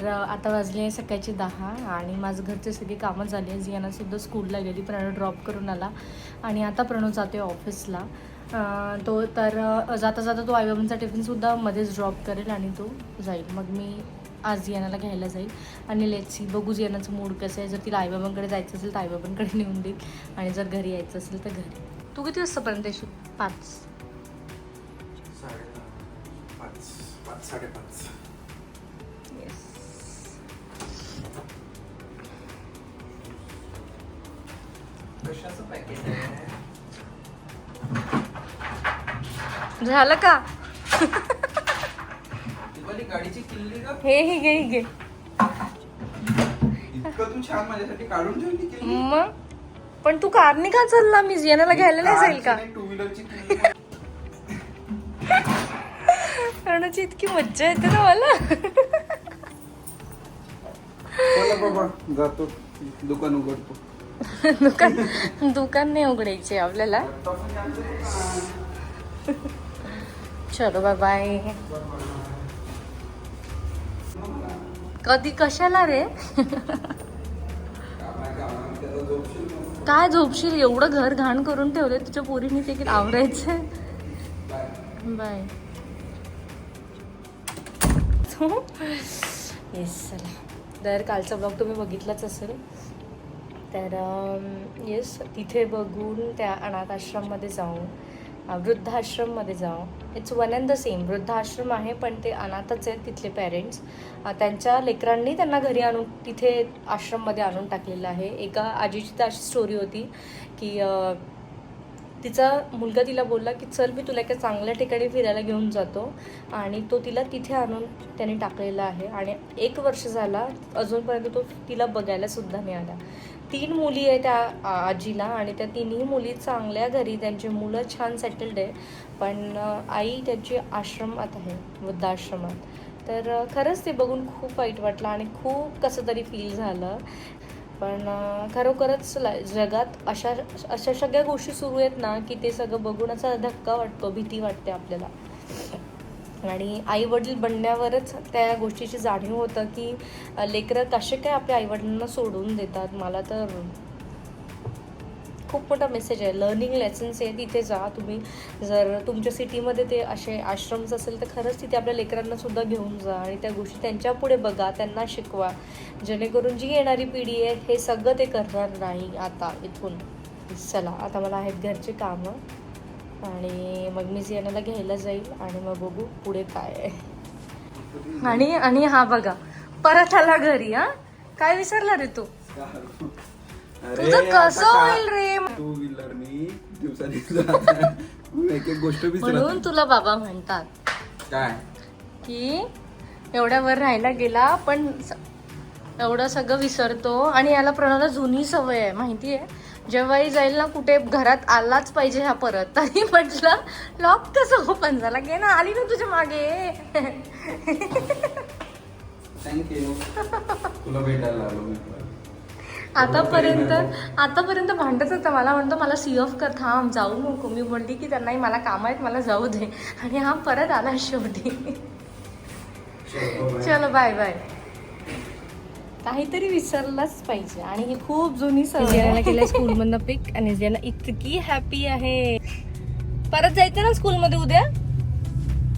तर आता वाजले आहे सकाळचे दहा आणि माझं घरचे सगळी कामं झाली. आहे जियानासुद्धा स्कूलला गेली प्रणव ड्रॉप करून आला आणि आता प्रणव जातो आहे ऑफिसला तो तर जाता जाता तो आईबाबांचा टिफिनसुद्धा मध्येच ड्रॉप करेल आणि तो जाईल. मग मी आज जियानाला घ्यायला जाईल. आणि लेट्सी बघू जियानाचं मूड कसं आहे. जर तिला आईबाबांकडे जायचं असेल तर आईबाबांकडे नेऊन देईल. आणि जर घरी यायचं असेल तर घरी. तू किती वाजतापर्यंत येशील? पाच. साडे पाच पाच साडेपाच. झालं का? गाडीची किल्ली का? हे हे घे हे घे. इतकं तू छान माझ्यासाठी काढून ठेवली किल्ली? मग? पण तू कारने का चालला मी जियानाला घ्यायला नाही जाईल का? टू व्हीलरची किल्ली करण्याची इतकी मज्जा येते ना मला. बाबा जातो. दुकान उघडतो. दुकान दुकान नाही उघडायचे आपल्याला. चलो बाय बाय कधी कशाला रे? काय झोपशील? एवढं घर घाण करून ठेवले तुझ्या पोरीने देखील आवरायचं बाय येस चला. दर कालचा ब्लॉग तुम्ही बघितलाच असेल. तर येस तिथे बघून त्या अनाथाश्रममध्ये जाऊन वृद्धाश्रममध्ये जाऊन it's one and the same वृद्धाश्रम आहे पण ते अनाथच आहेत तिथले पेरेंट्स त्यांच्या लेकरांनी त्यांना घरी आणून तिथे आश्रममध्ये आणून टाकलेलं आहे. एका आजीची तर अशी स्टोरी होती की तिचा मुलगा तिला बोलला की चल मी तुला एका चांगल्या ठिकाणी फिरायला घेऊन जातो. आणि तो तिला तिथे आणून त्याने टाकलेला आहे. आणि एक वर्ष झाला अजूनपर्यंत तो तिला बघायलासुद्धा मिळाला तीन मुली आहे त्या आजीला आणि त्या तिन्ही मुली चांगल्या घरी त्यांची मुलं छान सेटल्ड आहे. पण आई त्यांची आश्रमात आहे वृद्धाश्रमात. तर खरंच ते बघून खूप वाईट वाटलं आणि खूप कसं तरी फील झालं. पण खरोखरच लाय जगात अशा अशा सगळ्या गोष्टी सुरू आहेत ना की ते सगळं बघून असा धक्का वाटतो भीती वाटते आपल्याला. आणि आई वडील बनण्यावरच त्या गोष्टीची जाणीव होतं की लेकरं कसे काय आपल्या आईवडिलांना सोडून देतात? मला तर खूप मोठा मेसेज आहे. लर्निंग लेसन्स आहे तिथे जा तुम्ही. जर तुमच्या सिटीमध्ये ते असे आश्रम्स असेल तर खरंच तिथे आपल्या लेकरांना सुद्धा घेऊन जा आणि त्या गोष्टी त्यांच्या पुढे बघा त्यांना शिकवा. जेणेकरून जी येणारी पिढी आहे हे सगळं ते करणार नाही आता इथून. चला आता मला आहेत घरचे कामं आणि मग मी सियानाला घ्यायला जाईल आणि मग बघू पुढे काय आहे. आणि आणि हा बघा परत आला घरी हा? काय विसरला रे तू? तुझं कसं होईल रे? टू दिवसांनी एक एक गोष्ट म्हणून तुला बाबा म्हणतात. काय? की एवढ्या वर राहायला गेला पण स- एवढं सगळं विसरतो आणि याला प्रणवला जुनी सवय आहे माहिती आहे जेव्हाही जाईल ना कुठे घरात आलाच पाहिजे हा परत. तरी म्हटलं लॉक कसं ओपन झाला? घे ना आली ना तुझ्या मागे. थँक्यू तुला भेटायला आलो मी आतापर्यंत आतापर्यंत भांडत होता. मला म्हणतो मला सी ऑफ कर थांब जाऊ नको. मी बोलली की त्यांनाही मला काम आहेत मला जाऊ दे. आणि हा परत आला शेवटी. चलो बाय बाय काहीतरी विसरलाच पाहिजे. आणि ही खूप जुनी सवय केलं स्कूलमधनं पिक आणि जियाना इतकी हॅपी आहे. परत जायचं ना स्कूलमध्ये उद्या?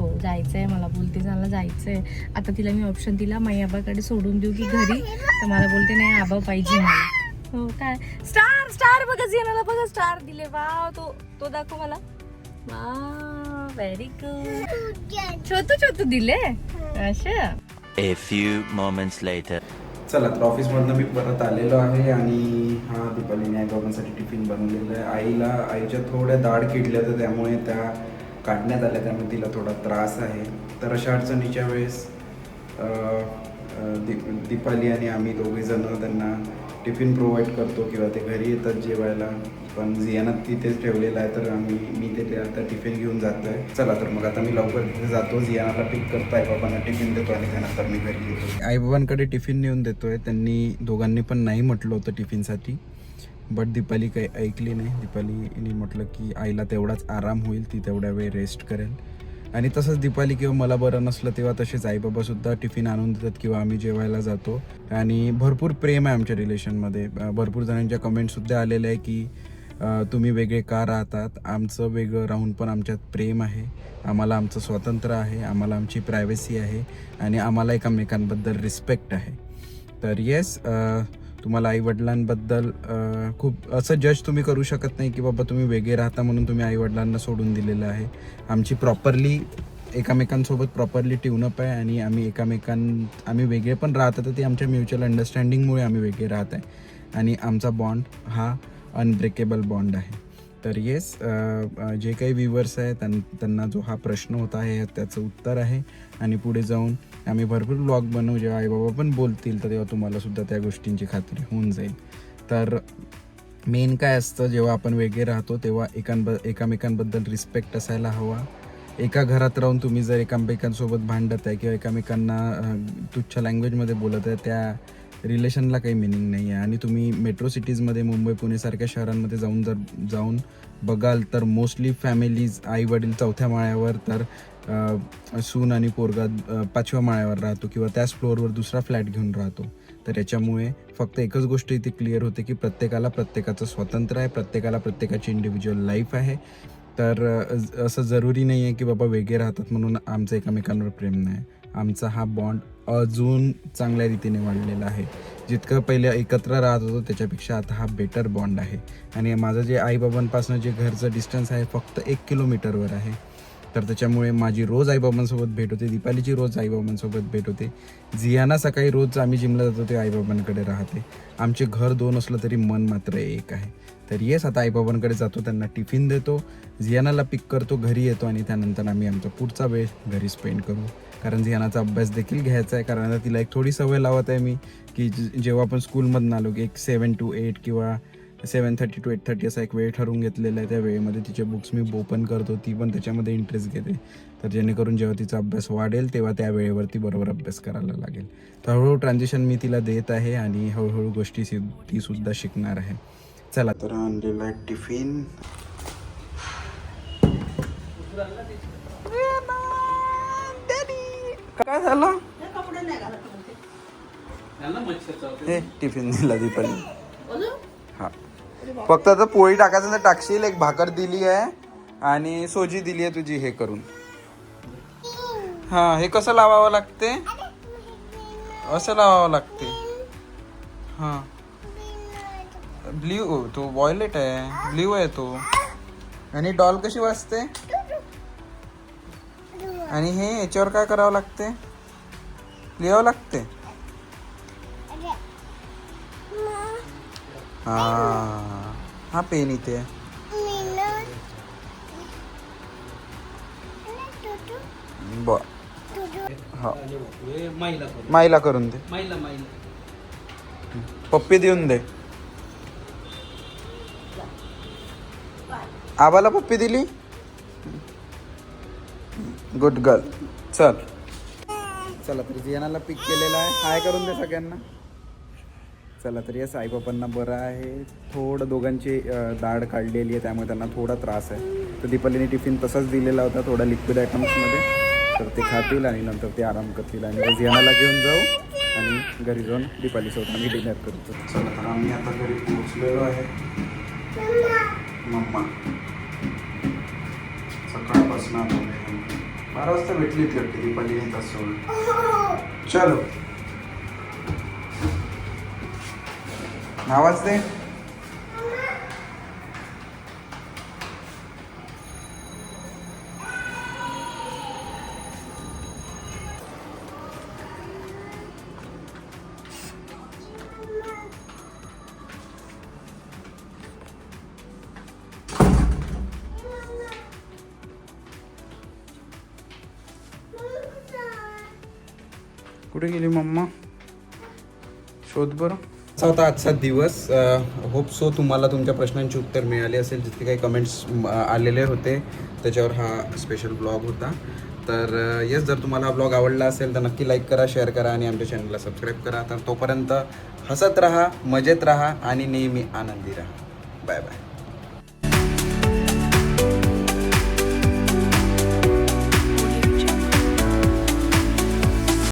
हो जायचंय. मला बोलते मला जायचंय. आता तिला मी ऑप्शन दिला. माई आबाकडे सोडून देऊ की घरी? तर मला बोलते नाही आबा पाहिजे मला. हो काय? स्टार स्टार बघा जियानाला बघा स्टार दिले. वा तो तो दाखव मला. वा व्हेरी गुड छोटू छोटू दिले? अच्छा. A few moments later. चला तर ऑफिसमधनं मी परत आलेलो आहे आणि हा दीपालीने आई बाबांसाठी टिफिन बनवलेलं आहे. आईला आईच्या थोड्या दाढ किडल्या तर त्यामुळे त्या काढण्यात आल्या त्यामुळे तिला थोडा त्रास आहे. तर अशा अडचणीच्या वेळेस दीप दीपाली आणि आम्ही दोघेजणं त्यांना टिफिन प्रोव्हाइड करतो किंवा ते घरी येतात जेवायला. पण जियानात तिथेच ठेवलेलं आहे तर आम्ही मी ते आता टिफिन घेऊन जातो आहे. चला तर मग आता मी लवकर तिथे जातो जियानाला पिक करतो आईबाबांना टिफिन देतो आणि त्यानंतर मी घरी येतो. आईबाबांकडे टिफिन नेऊन देतोय त्यांनी दोघांनी पण नाही म्हटलं होतं टिफिनसाठी. बट दीपाली काही ऐकली नाही. दीपालीने म्हटलं की आईला तेवढाच आराम होईल ती तेवढ्या वेळ रेस्ट करेल. आणि तसंच दीपाली किंवा मला बरं नसलं तेव्हा तसेच आईबाबासुद्धा टिफिन आणून देतात किंवा आम्ही जेवायला जातो. आणि भरपूर प्रेम आहे आमच्या रिलेशनमध्ये भरपूर जणांच्या कमेंटसुद्धा आलेल्या आहे की तुम्ही वेगळे का राहतात? आमचं वेगळं राहून पण आमच्यात प्रेम आहे. आम्हाला आमचं स्वातंत्र्य आहे. आम्हाला आमची प्रायव्हसी आहे. आणि आम्हाला एकमेकांबद्दल रिस्पेक्ट आहे. तर येस तुम्हाला आईवडिलांबद्दल खूप असं जज तुम्ही करू शकत नाही की बाबा तुम्ही वेगळे राहता म्हणून तुम्ही आईवडिलांना सोडून दिलेलं आहे. आमची प्रॉपरली एकामेकांसोबत प्रॉपरली ट्यूनअप आहे आणि आम्ही एकामेकां आम्ही वेगळे पण राहतो तर ते आमच्या म्युच्युअल अंडरस्टँडिंगमुळे आम्ही वेगळे राहत आहे. आणि आमचा बॉन्ड हा अनब्रेकेबल बॉन्ड आहे. तर येस जे काही व्ह्युअर्स आहे त्यां त्यांना जो हा प्रश्न होता आहे त्याचं उत्तर आहे. आणि पुढे जाऊन आम्ही भरपूर ब्लॉग बनवू जेव्हा आईबाबा पण बोलतील तर तेव्हा तुम्हालासुद्धा त्या गोष्टींची खात्री होऊन जाईल. तर मेन काय असतं जेव्हा आपण वेगळे राहतो तेव्हा एकांब एकामेकांबद्दल रिस्पेक्ट असायला हवा. एका घरात राहून तुम्ही जर एकामेकांसोबत भांडत आहे किंवा एकामेकांना तुच्छ लँग्वेजमध्ये बोलत आहे त्या रिलेशनला काही मिनिंग नाही आहे आणि तुम्ही मेट्रो सिटीजमध्ये मुंबई पुणेसारख्या शहरांमध्ये जाऊन जर जाऊन बघाल तर मोस्टली फॅमिलीज आई वडील चौथ्या माळ्यावर तर सून आणि पोरगा पाचव्या माळ्यावर राहतो किंवा त्याच फ्लोअरवर दुसरा फ्लॅट घेऊन राहतो. तर याच्यामुळे फक्त एकच गोष्ट इथे क्लिअर होते की प्रत्येकाला प्रत्येकाचं स्वतंत्र आहे प्रत्येकाला प्रत्येकाची इंडिव्हिज्युअल लाईफ आहे. तर असं जरुरी नाही आहे की बाबा वेगळे राहतात म्हणून आमचं एकमेकांवर प्रेम नाही. आमचा हा बॉन्ड अजून चांगल्या रीतीने वाढलेला आहे. जितकं पहिले एकत्र राहत होतो त्याच्यापेक्षा आता हा बेटर बॉन्ड आहे. आणि माझं जे आईबाबांपासून जे घरचं डिस्टन्स आहे फक्त एक किलोमीटरवर आहे. तर त्याच्यामुळे माझी रोज आईबाबांसोबत भेट होते दीपालीची रोज आईबाबांसोबत भेट होते. जियाना सकाळी रोज आम्ही जिमला जातो ते आईबाबांकडे राहते. आमचे घर दोन असलं तरी मन मात्र एक आहे. तर येस आता आईबाबांकडे जातो त्यांना टिफिन देतो. जियानाला पिक करतो घरी येतो आणि त्यानंतर आम्ही आमचा पुढचा वेळ घरी स्पेंड करू. कारण जियानाचा अभ्यास देखील घ्यायचा आहे कारण आता तिला एक थोडी सवय लावत आहे मी की जेव्हा आपण स्कूलमधून आलो की एक सेवन टू एट किंवा seven thirty two eight thirty असा एक वेळ ठरवून घेतलेला आहे. त्या वेळेमध्ये तिचे बुक्स मी ओपन करतो. ती पण त्याच्यामध्ये इंटरेस्ट घेते. तर जेणेकरून जेव्हा तिचा अभ्यास वाढेल तेव्हा त्या वेळेवरती बरोबर अभ्यास करायला लागेल. तर हळूहळू ट्रान्झिशन मी तिला देत आहे आणि हळूहळू गोष्टी सि- ती सुद्धा शिकणार आहे. चला. तर आणलेला आहे टिफिन. काय झालं? हे टिफिन दिला दीपाली. हा. फक्त आता पोळी टाकायचं तर टाकशील एक भाकर दिली आहे आणि सोजी दिली आहे तुझी हे करून. हा हे कसं लावावं लागते? असं लावावं लागते. हा. ब्ल्यू तो वॉयलेट आहे. ब्ल्यू आहे तो. आणि डॉल कशी वाजते? आणि हे याच्यावर काय करावं लागते? लिहावं लागते? हा. हा पेन इथे बर. हा. हो. माईला करून दे. पप्पी देऊन दे. आबाला पप्पी दिली? Good girl. चल. चला तर जियानाला पिक केलेला आहे. हाय करून दे सगळ्यांना. चला तर यस आईबापांना बरं आहे. थोडं दोघांची दाढ काढलेली आहे त्यामुळे त्यांना थोडा त्रास आहे. तर दीपालीने टिफिन तसाच दिलेला होता थोडा लिक्विड आयटम्समध्ये तर ते खातील आणि नंतर ते आराम करतील. आणि जियानाला घेऊन जाऊ आणि घरी जाऊन दीपालीसोबत आम्ही डिनर करतो चला तर आम्ही आता घरी पोचलेलो आहे. मम्मा. सकाळपासून बारा वाजता भेटली ती वाटते दीपालीने तसं चलो. आवाज दे कुठे गेली मम्मा? शोध बरं. आजचा होता आजचा दिवस होप सो तुम्हाला तुमच्या प्रश्नांची उत्तर मिळाली असेल. जितके काही कमेंट्स आलेले होते त्याच्यावर हा स्पेशल ब्लॉग होता. तर येस जर तुम्हाला हा ब्लॉग आवडला असेल तर नक्की लाईक करा शेअर करा आणि आमच्या चॅनलला सबस्क्राईब करा. तर तोपर्यंत हसत राहा मजेत राहा आणि नेहमी आनंदी राहा. Bye bye